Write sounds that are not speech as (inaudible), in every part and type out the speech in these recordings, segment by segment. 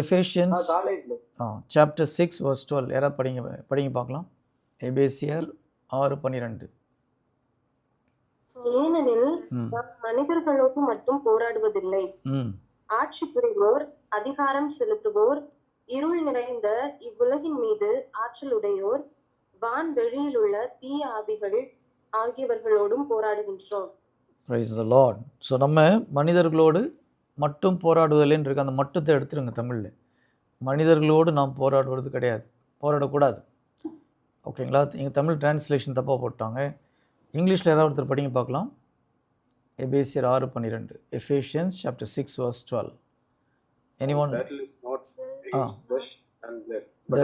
Ephesians காலேஜ்ல. Chapter six verse twelve யாராவது படிங்க படிங்க பார்க்கலாம். எபேசியர் ஆறு பன்னிரெண்டு. ஏனெனில் மனிதர்களோடு மட்டும் போராடுவதில்லை. ஆட்சி புரிவோர் அதிகாரம் செலுத்துவோர் இருள் நிறைந்த இவ்வுலகின் மீது ஆற்றலுடையோர் வான் வெளியில் உள்ள தீய ஆவிகள் ஆகியவர்களோடும் போராடுகின்றோம். ஸோ நம்ம மனிதர்களோடு மட்டும் போராடுவதில்லைன்னு இருக்கு அந்த மட்டுத்தை எடுத்துருங்க தமிழில். மனிதர்களோடு நாம் போராடுவது கிடையாது. போராடக்கூடாது. ஓகேங்களா? எங்கள் தமிழ் டிரான்ஸ்லேஷன் தப்பாக போட்டாங்க. இங்கிலீஷில் யாராவது ஒருத்தர் படிங்க பார்க்கலாம். எபேசியர் ஆறு பன்னிரெண்டு. Ephesians chapter six verse twelve any one the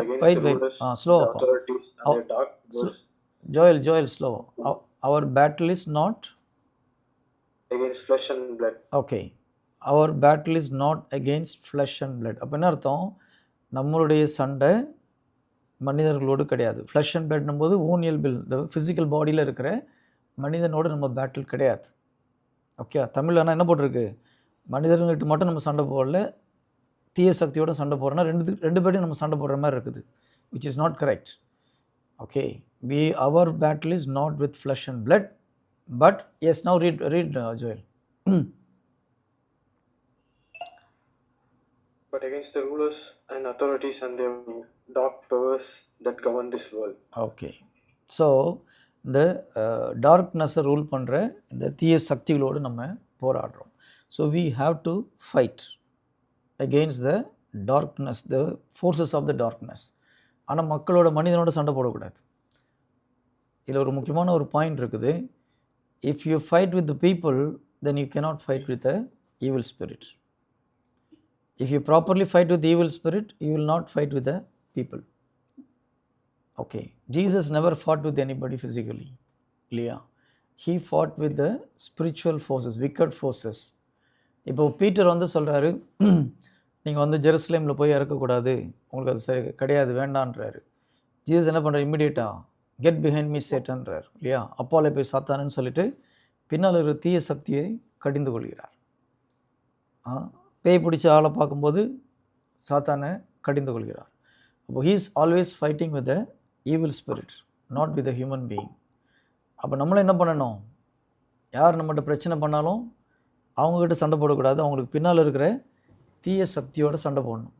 dark forces Joel Joel slow our battle is not against flesh and blood. Okay our battle is not against flesh and blood அப்போ என்ன அர்த்தம்? நம்மளுடைய சண்டை மனிதர்களோடு கிடையாது. ஃப்ளஷ் அண்ட் பிளட்னும் போது ஊனியல் bill இந்த physical பாடியில் இருக்கிற மனிதனோடு நம்ம பேட்டில் கிடையாது. ஓகே தமிழ் ஆனால் என்ன போட்டிருக்கு? மனிதர்கள்கிட்ட மட்டும் நம்ம சண்டை போடல தீய சக்தியோட சண்டை போடுறோன்னா ரெண்டு ரெண்டு பேரையும் நம்ம சண்டை போடுற மாதிரி இருக்குது. Which is not correct okay we our battle is not with flesh and blood but as now read read Joel but against the rulers and authorities and the dark powers that govern this world. Okay so இந்த டார்க்னஸை rule பண்ணுற இந்த தீய சக்திகளோடு நம்ம போராடுறோம். So we have to fight against the darkness the forces of the darkness ஆனால் மக்களோட மனிதனோட சண்டை போடக்கூடாது. இதில் ஒரு முக்கியமான ஒரு பாயிண்ட் இருக்குது. If you fight with the people then you cannot fight with the evil spirit if you properly fight with evil spirit you will not fight with the people Okay, Jesus never fought with anybody physically, இல்லையா he fought with the spiritual forces, wicked forces. இப்போ Peter வந்து சொல்கிறாரு (clears throat) நீங்கள் வந்து ஜெருசலேமில் போய் இறக்கக்கூடாது. உங்களுக்கு அது சரி கிடையாது வேண்டான்றாரு. ஜீசஸ் என்ன பண்ணுறாரு இம்மிடியேட்டாக கெட் பிஹைண்ட் மீ சேட்டன்றார் இல்லையா? அப்பாலே போய் சாத்தானுன்னு சொல்லிட்டு பின்னால் ஒரு தீய சக்தியை கடிந்து கொள்கிறார். ஆ, பேய் பிடிச்ச ஆளை பார்க்கும்போது சாத்தானை கடிந்து கொள்கிறார். அப்போ he is always fighting with the evil spirit not with a human being அப்போ நம்மளும் என்ன பண்ணணும்? யார் நம்மகிட்ட பிரச்சனை பண்ணாலும் அவங்கக்கிட்ட சண்டை போடக்கூடாது. அவங்களுக்கு பின்னால் இருக்கிற தீய சக்தியோட சண்டை போடணும்.